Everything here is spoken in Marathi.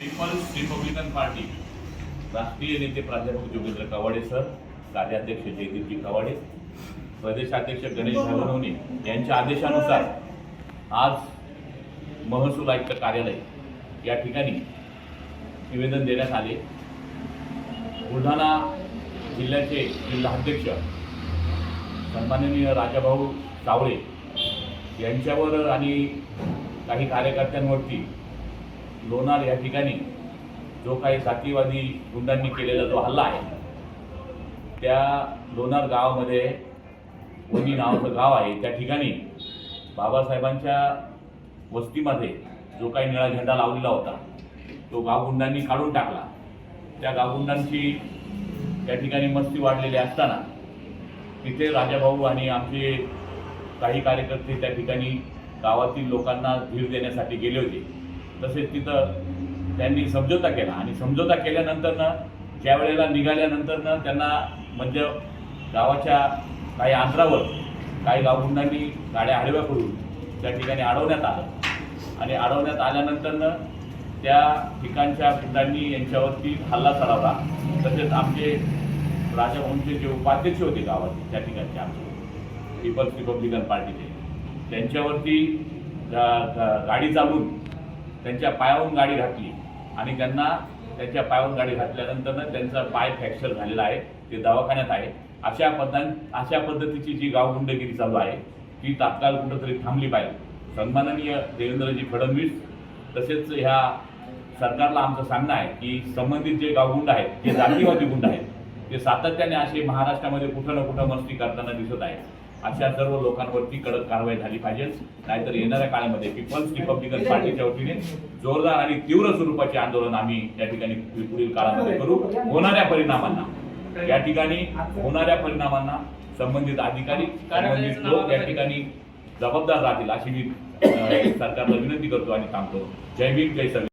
पीपल्स रिपब्लिकन पार्टी राष्ट्रीय नेते प्राध्यापक जोगेंद्र कवाडे सर कार्याध्यक्ष जयदीपजी कवाडे प्रदेशाध्यक्ष गणेश हगवणे यांच्या आदेशानुसार आज महसूल आयुक्त कार्यालय या ठिकाणी निवेदन देण्यात आले. बुलढाणा जिल्ह्याचे जिल्हाध्यक्ष सन्माननीय राजाभाऊ सावळे यांच्यावर आणि काही कार्यकर्त्यांवरती लोणार या ठिकाणी जो काही जातीवादी गुंडांनी केलेला जो हल्ला आहे त्या लोणार गावामध्ये वनी नावाचं गाव आहे. त्या ठिकाणी बाबासाहेबांच्या वस्तीमध्ये जो काही निळा झेंडा लावलेला होता तो गावगुंडांनी काढून टाकला. त्या गावगुंडांची त्या ठिकाणी मस्ती वाढलेली असताना तिथे राजाभाऊ आणि आमचे काही कार्यकर्ते त्या ठिकाणी गावातील लोकांना धीर देण्यासाठी गेले होते. तसेच तिथं त्यांनी समझोता केला. आणि समझोता केल्यानंतरनं ज्या वेळेला निघाल्यानंतरनं त्यांना म्हणजे गावाच्या काही अंतरावर काही गावगुंडांनी गाड्या आडव्या करून त्या ठिकाणी अडवण्यात आलं. आणि अडवण्यात आल्यानंतरनं त्या ठिकाणच्या गुंडांनी यांच्यावरती हल्ला चढवला. तसेच आमचे राजभवनचे जे उपाध्यक्ष होते गावाचे त्या ठिकाणचे आमचे पीपल्स रिपब्लिकन पार्टीचे त्यांच्यावरती गाडी चालून त्यांच्या पायावरून गाडी घातली. आणि त्यांना त्यांच्या पायावरून गाडी घातल्यानंतर त्यांचा पाय फ्रॅक्चर झालेला आहे. ते दवाखान्यात आहे. अशा पद्धत अशा पद्धतीची जी गावगुंडगिरी चालू आहे ती तात्काळ कुठंतरी थांबली पाहिजे. सन्माननीय देवेंद्रजी फडणवीस तसेच ह्या सरकारला आमचं सांगणं आहे की संबंधित जे गावगुंड आहेत जे जातीवादी गुंड आहेत ते सातत्याने असे महाराष्ट्रामध्ये कुठं ना कुठं मस्ती करताना दिसत आहे अशा सर्व लोकांवरती कडक कारवाई झाली पाहिजे. नाहीतर येणाऱ्या काळामध्ये पीपल्स रिपब्लिकन पार्टीच्या वतीने जोरदार आणि तीव्र स्वरूपाचे आंदोलन आम्ही या ठिकाणी पुढील काळामध्ये करू. होणाऱ्या परिणामांना. या ठिकाणी होणाऱ्या परिणामांना संबंधित अधिकारी संबंधित लोक या ठिकाणी जबाबदार राहतील अशी मी सरकारला विनंती करतो आणि सांगतो जय भीम जय सविता